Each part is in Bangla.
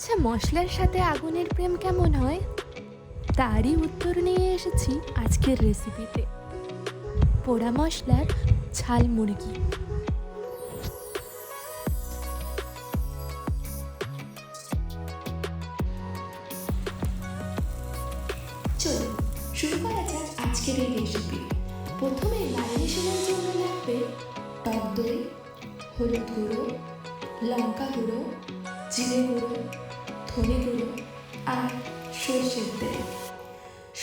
আচ্ছা মশলার সাথে আগুনের প্রেম কেমন হয়? তারই উত্তর নিয়ে এসেছি আজকের রেসিপিতে পোড়া মশলার ঝাল মুরগি। চলুন আজকের রেসিপি প্রথমে জন্য লাগবে টক দই, হলুদ গুঁড়ো, লঙ্কা গুঁড়ো, জিরে গুঁড়ো ধনে গুঁড়ো আর সর্ষের তেল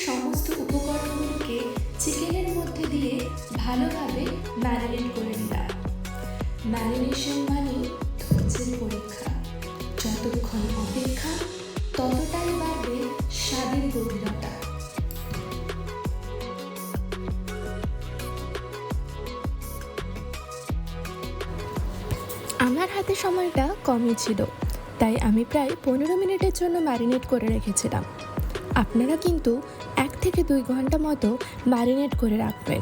সমস্ত উপকরণগুলোকে চিকেনের মধ্যে দিয়ে ভালোভাবে ম্যারিনেট করে নিলাম। ম্যারিনেশন মানে ধৈর্যের পরীক্ষা। যতক্ষণ অপেক্ষা, ততটাই বাড়বে স্বাদের গভীরতা। আমার হাতে সময়টা কমই ছিল। তাই আমি প্রায় পনেরো মিনিটের জন্য ম্যারিনেট করে রেখেছিলাম। আপনারা কিন্তু এক থেকে দুই ঘণ্টা মতো ম্যারিনেট করে রাখবেন।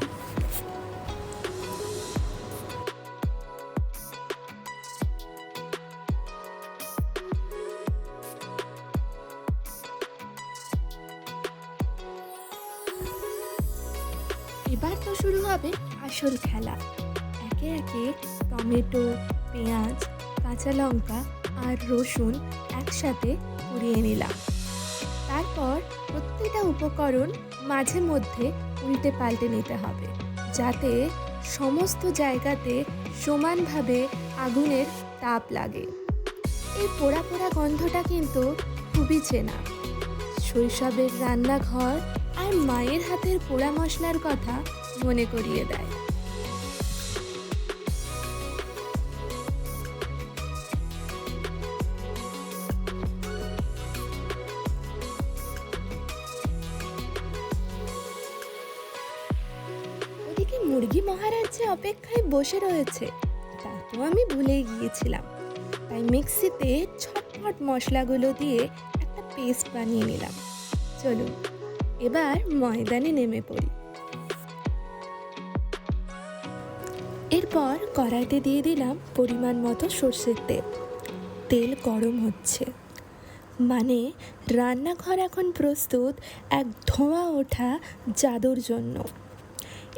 এবার তো শুরু হবে আসল খেলা। একে একে টমেটো, পেঁয়াজ, কাঁচা লঙ্কা আর রসুন একসাথে পুড়িয়ে নিলাম। তারপর প্রত্যেকটা উপকরণ মাঝে মধ্যে উল্টে পাল্টে নিতে হবে, যাতে সমস্ত জায়গাতে সমানভাবে আগুনের তাপ লাগে। এই পোড়া পোড়া গন্ধটা কিন্তু খুবই চেনা। শৈশবের রান্নাঘর আর মায়ের হাতের পোড়া মশলার কথা মনে করিয়ে দেয়। মুরগি মহারাজ্যে অপেক্ষায় বসে রয়েছে। তা তো আমি ভুলেই গিয়েছিলাম। তাই মিক্সিতে ছটফট মশলাগুলো দিয়ে একটা পেস্ট বানিয়ে নিলাম। চলুন, এবার ময়দানে নেমে পড়ি। এরপর কড়াইতে দিয়ে দিলাম পরিমাণ মতো সর্ষের তেল। তেল গরম হচ্ছে। মানে রান্নাঘর এখন প্রস্তুত এক ধোঁয়া ওঠা জাদুর জন্য।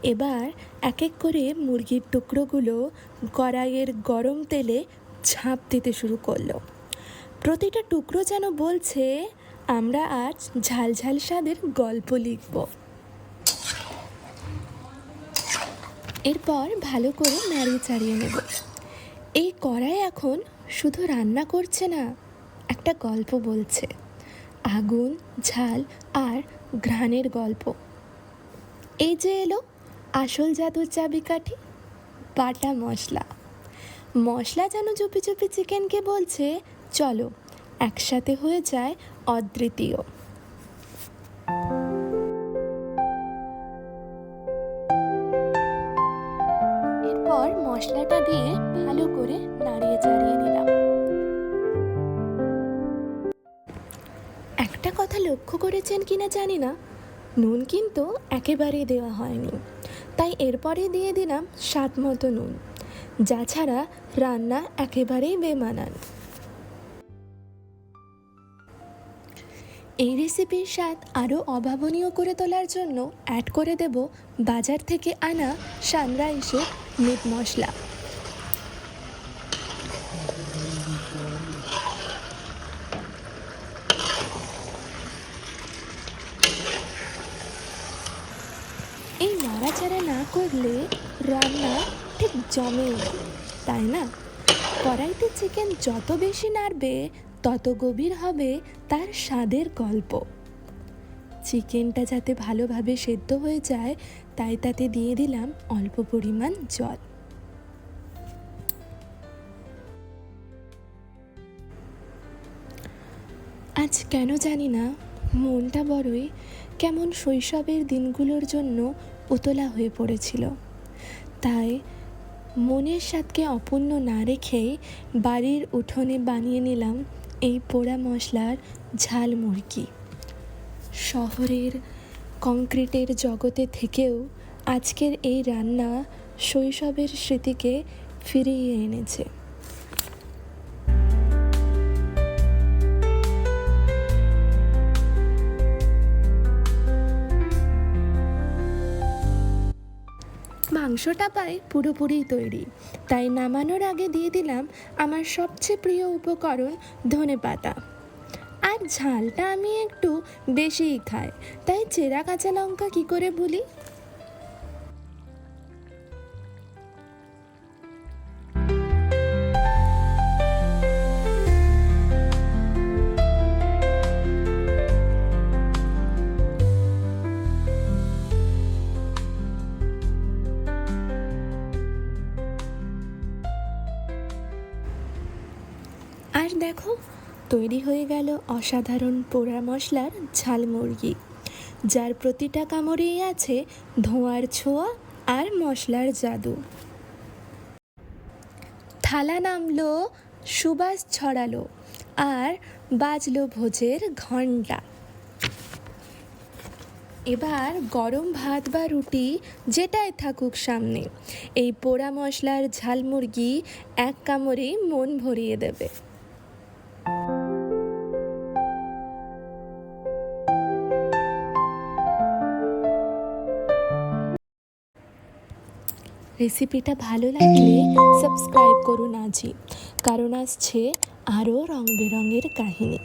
এবার এক এক করে মুরগির টুকরোগুলো কড়াইয়ের গরম তেলে ঝাঁপ দিতে শুরু করল। প্রতিটা টুকরো যেন বলছে, আমরা আজ ঝাল ঝাল স্বাদের গল্প লিখব। এরপর ভালো করে নাড়িয়ে চাড়িয়ে নেব। এই কড়াই এখন শুধু রান্না করছে না, একটা গল্প বলছে। আগুন, ঝাল আর ঘ্রাণের গল্প। এই যে এলো আসল জাদুর চাবিকাঠি, বাটা মশলা। মশলা যেন চুপি চুপি চিকেনকে বলছে, চলো, একসাথে হয়ে যায় অদ্বিতীয়। এরপর মশলাটা দিয়ে ভালো করে নাড়িয়ে চাড়িয়ে নিলাম। একটা কথা লক্ষ্য করেছেন কিনা জানি না, নুন কিন্তু একেবারেই দেওয়া হয়নি। তাই এরপরে দিয়ে দিলাম স্বাদ মতো নুন। যা ছাড়া রান্না একেবারেই বেমানান। এই রেসিপির স্বাদ আরও অভাবনীয় করে তোলার জন্য অ্যাড করে দেব বাজার থেকে আনা সানরাইসের মিট মশলা। এই নাড়াচাড়া না করলে রান্না ঠিক জমে তাই না? কড়াইতে চিকেন যত বেশি নাড়বে, তত গভীর হবে তার স্বাদের গল্প। চিকেনটা যাতে ভালোভাবে সেদ্ধ হয়ে যায়, তাই তাতে দিয়ে দিলাম অল্প পরিমাণ জল। আজ কেন জানি না, মনটা বড়ই কেমন শৈশবের দিনগুলোর জন্য উতলা হয়ে পড়েছিল। তাই মনের স্বাদকে অপূর্ণ না রেখেই বাড়ির উঠোনে বানিয়ে নিলাম এই পোড়া মশলার ঝাল মুরগি। শহরের কংক্রিটের জগতে থেকেও আজকের এই রান্না শৈশবের স্মৃতিকে ফিরিয়ে এনেছে। মাংসটা পাই পুরোপুরি তৈরি। তাই নামানোর আগে দিয়ে দিলাম আমার সবচেয়ে প্রিয় উপকরণ ধনে পাতা। আর ঝালটা আমি একটু বেশিই খাই, তাই চেরা কাঁচা লঙ্কা কী করে বলি? দেখো। তৈরি হয়ে গেল অসাধারণ পোড়া মশলার ঝাল মুরগি, যার প্রতিটা কামড়েই আছে ধোঁয়ার ছোঁয়া আর মশলার জাদু। থালা নামলো, সুবাস ছড়ালো আর বাজলো ভোজের ঘণ্টা। এবার গরম ভাত বা রুটি যেটাই থাকুক সামনে, এই পোড়া মশলার ঝাল মুরগি এক কামড়েই মন ভরিয়ে দেবে। রেসিপিটা ভালো লাগলে সাবস্ক্রাইব করুন আজি কারণ আসছে আরও রং বেরঙের কাহিনী।